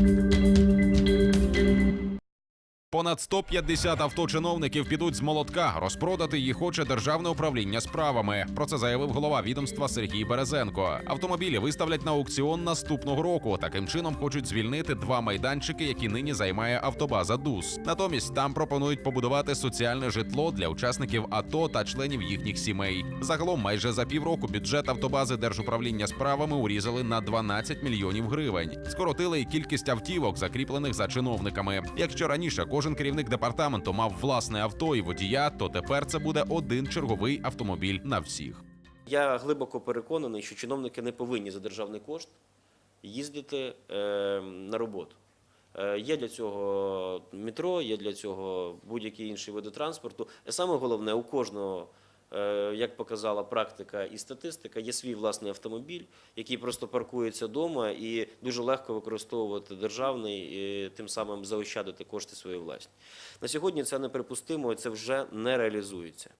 Música Понад 150 авточиновників підуть з молотка. Розпродати їх хоче державне управління справами. Про це заявив голова відомства Сергій Березенко. Автомобілі виставлять на аукціон наступного року. Таким чином хочуть звільнити два майданчики, які нині займає автобаза ДУС. Натомість там пропонують побудувати соціальне житло для учасників АТО та членів їхніх сімей. Загалом, майже за півроку бюджет автобази держуправління справами урізали на 12 мільйонів гривень. Скоротили й кількість автівок, закріплених за чиновниками. Якщо раніше кожен керівник департаменту мав власне авто і водія, то тепер це буде один черговий автомобіль на всіх. Я глибоко переконаний, що чиновники не повинні за державний кошт їздити е, на роботу. Е, є для цього метро, є для цього будь-які інші види транспорту. Саме головне, у кожного, як показала практика і статистика, є свій власний автомобіль, який просто паркується вдома і дуже легко використовувати державний, і тим самим заощадити кошти свої власні. На сьогодні це неприпустимо, і це вже не реалізується.